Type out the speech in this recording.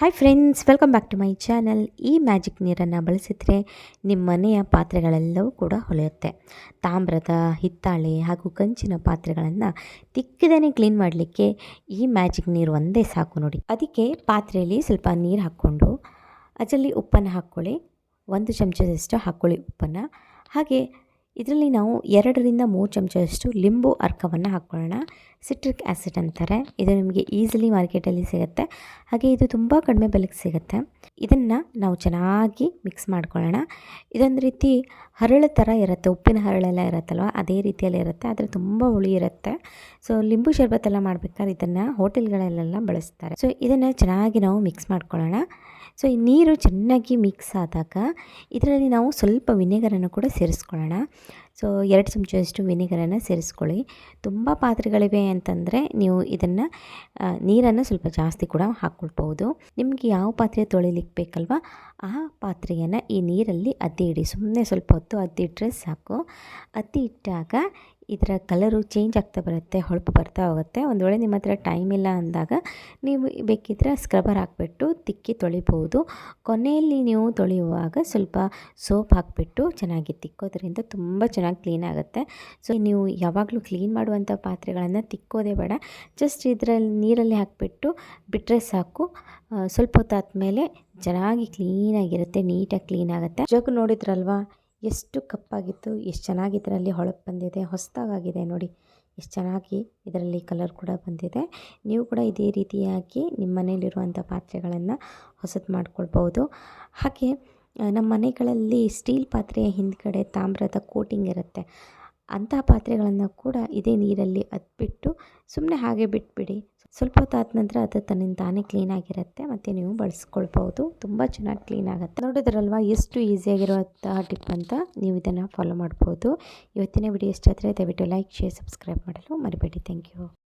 Hi friends welcome back to my channel ಈ magic ನೀರನ್ನು ಬಳಸಿದರೆ ನಿಮ್ಮ ಮನೆಯ ಪಾತ್ರೆಗಳೆಲ್ಲವೂ ಕೂಡ ಹೊಳೆಯುತ್ತೆ. ತಾಮ್ರದ, ಹಿತ್ತಾಳೆ ಹಾಗೂ ಕಂಚಿನ ಪಾತ್ರೆಗಳನ್ನು ತಿಕ್ಕದೇ ಕ್ಲೀನ್ ಮಾಡಲಿಕ್ಕೆ ಈ ಮ್ಯಾಜಿಕ್ ನೀರು ಒಂದೇ ಸಾಕು ನೋಡಿ. ಅದಕ್ಕೆ ಪಾತ್ರೆಯಲ್ಲಿ ಸ್ವಲ್ಪ ನೀರು ಹಾಕ್ಕೊಂಡು ಅದರಲ್ಲಿ ಉಪ್ಪನ್ನು ಹಾಕ್ಕೊಳ್ಳಿ. ಒಂದು ಚಮಚದಷ್ಟು ಹಾಕ್ಕೊಳ್ಳಿ ಉಪ್ಪನ್ನು. ಹಾಗೆ ಇದರಲ್ಲಿ ನಾವು ಎರಡರಿಂದ ಮೂರು ಚಮಚದಷ್ಟು ಲಿಂಬು ಅರ್ಕವನ್ನು ಹಾಕ್ಕೊಳ್ಳೋಣ. ಸಿಟ್ರಿಕ್ ಆ್ಯಸಿಡ್ ಅಂತಾರೆ. ಇದು ನಿಮಗೆ ಈಸಿಲಿ ಮಾರ್ಕೆಟಲ್ಲಿ ಸಿಗುತ್ತೆ. ಹಾಗೆ ಇದು ತುಂಬ ಕಡಿಮೆ ಬೆಲೆಗೆ ಸಿಗುತ್ತೆ. ಇದನ್ನು ನಾವು ಚೆನ್ನಾಗಿ ಮಿಕ್ಸ್ ಮಾಡ್ಕೊಳ್ಳೋಣ. ಇದೊಂದು ರೀತಿ ಹರಳು ಥರ ಇರುತ್ತೆ. ಉಪ್ಪಿನ ಹರಳೆಲ್ಲ ಇರುತ್ತಲ್ವ, ಅದೇ ರೀತಿಯಲ್ಲಿ ಇರುತ್ತೆ. ಆದರೆ ತುಂಬ ಹುಳಿ ಇರುತ್ತೆ. ಸೊ ಲಿಂಬು ಶರ್ಬತ್ತೆಲ್ಲ ಮಾಡಬೇಕಾದ್ರೆ ಇದನ್ನು ಹೋಟೆಲ್ಗಳಲ್ಲೆಲ್ಲ ಬಳಸ್ತಾರೆ. ಸೊ ಇದನ್ನು ಚೆನ್ನಾಗಿ ನಾವು ಮಿಕ್ಸ್ ಮಾಡ್ಕೊಳ್ಳೋಣ. ಸೊ, ಈ ನೀರು ಚೆನ್ನಾಗಿ ಮಿಕ್ಸ್ ಆದಾಗ ಇದರಲ್ಲಿ ನಾವು ಸ್ವಲ್ಪ ವಿನೆಗರನ್ನು ಕೂಡ ಸೇರಿಸ್ಕೊಳ್ಳೋಣ. ಸೊ, ಎರಡು ಚಮಚದಷ್ಟು ವಿನೆಗರನ್ನು ಸೇರಿಸ್ಕೊಳ್ಳಿ. ತುಂಬ ಪಾತ್ರೆಗಳಿವೆ ಅಂತಂದರೆ ನೀವು ಇದನ್ನು ನೀರನ್ನು ಸ್ವಲ್ಪ ಜಾಸ್ತಿ ಕೂಡ ಹಾಕ್ಕೊಳ್ಬೋದು ನಿಮಗೆ ಯಾವ ಪಾತ್ರೆ ತೊಳಿಲಿಕ್ಕೆ ಬೇಕಲ್ವ, ಆ ಪಾತ್ರೆಯನ್ನು ಈ ನೀರಲ್ಲಿ ಅದ್ದಿ ಇಡಿ ಸುಮ್ಮನೆ ಸ್ವಲ್ಪ ಹೊತ್ತು ಅದ್ದಿಟ್ಟರೆ ಸಾಕು. ಅದ್ದಿ ಇಟ್ಟಾಗ ಇದರ ಕಲರು ಚೇಂಜ್ ಆಗ್ತಾ ಬರುತ್ತೆ, ಹೊಳಪು ಬರ್ತಾ ಹೋಗುತ್ತೆ. ಒಂದು ವೇಳೆ ನಿಮ್ಮ ಹತ್ರ ಟೈಮ್ ಇಲ್ಲ ಅಂದಾಗ ನೀವು ಬೇಕಿದ್ದರೆ ಸ್ಕ್ರಬರ್ ಹಾಕ್ಬಿಟ್ಟು ತಿಕ್ಕಿ ತೊಳಿಬೋದು. ಕೊನೆಯಲ್ಲಿ ನೀವು ತೊಳೆಯುವಾಗ ಸ್ವಲ್ಪ ಸೋಪ್ ಹಾಕಿಬಿಟ್ಟು ಚೆನ್ನಾಗಿ ತಿಕ್ಕೋದ್ರಿಂದ ತುಂಬ ಚೆನ್ನಾಗಿ ಕ್ಲೀನ್ ಆಗುತ್ತೆ. ಸೊ ನೀವು ಯಾವಾಗಲೂ ಕ್ಲೀನ್ ಮಾಡುವಂಥ ಪಾತ್ರೆಗಳನ್ನು ತಿಕ್ಕೋದೇ ಬೇಡ. ಜಸ್ಟ್ ಇದರಲ್ಲಿ, ನೀರಲ್ಲಿ ಹಾಕಿಬಿಟ್ಟು ಬಿಟ್ಟರೆ ಸಾಕು. ಸ್ವಲ್ಪ ಹೊತ್ತಾದ ಮೇಲೆ ಚೆನ್ನಾಗಿ ಕ್ಲೀನಾಗಿರುತ್ತೆ ನೀಟಾಗಿ ಕ್ಲೀನ್ ಆಗುತ್ತೆ. ಜಗ್ ನೋಡಿದ್ರಲ್ವಾ? ಎಷ್ಟು ಕಪ್ಪಾಗಿತ್ತು, ಎಷ್ಟು ಚೆನ್ನಾಗಿ ಇದರಲ್ಲಿ ಹೊಳಪು ಬಂದಿದೆ ಹೊಸದಾಗಿದೆ ನೋಡಿ. ಎಷ್ಟು ಚೆನ್ನಾಗಿ ಇದರಲ್ಲಿ ಕಲರ್ ಕೂಡ ಬಂದಿದೆ. ನೀವು ಕೂಡ ಇದೇ ರೀತಿಯಾಗಿ ನಿಮ್ಮ ಮನೆಯಲ್ಲಿರುವಂಥ ಪಾತ್ರೆಗಳನ್ನು ಹೊಸದು ಮಾಡ್ಕೊಳ್ಬೋದು ಹಾಗೆ ನಮ್ಮ ಮನೆಗಳಲ್ಲಿ ಸ್ಟೀಲ್ ಪಾತ್ರೆಯ ಹಿಂದ್ಗಡೆ ತಾಮ್ರದ ಕೋಟಿಂಗ್ ಇರುತ್ತೆ. ಅಂತಹ ಪಾತ್ರೆಗಳನ್ನು ಕೂಡ ಇದೇ ನೀರಲ್ಲಿ ಅದ್ಬಿಟ್ಟು ಸುಮ್ಮನೆ ಹಾಗೆ ಬಿಟ್ಬಿಡಿ. ಸ್ವಲ್ಪ ಹೊತ್ತು ಆದ ನಂತರ ಅದು ತನ್ನಿಂದ ತಾನೇ ಕ್ಲೀನಾಗಿರುತ್ತೆ ಮತ್ತು ನೀವು ಬಳಸ್ಕೊಳ್ಬೋದು ತುಂಬ ಚೆನ್ನಾಗಿ ಕ್ಲೀನ್ ಆಗುತ್ತೆ. ನೋಡಿದ್ರಲ್ವ ಎಷ್ಟು ಈಸಿಯಾಗಿರುವಂತಹ ಟಿಪ್ ಅಂತ? ನೀವು ಇದನ್ನು ಫಾಲೋ ಮಾಡ್ಬೋದು. ಇವತ್ತಿನ ವಿಡಿಯೋ ಇಷ್ಟ ಆದರೆ ದಯವಿಟ್ಟು ಲೈಕ್ ಶೇರ್ ಸಬ್ಸ್ಕ್ರೈಬ್ ಮಾಡಲು ಮರಿಬೇಡಿ. Thank you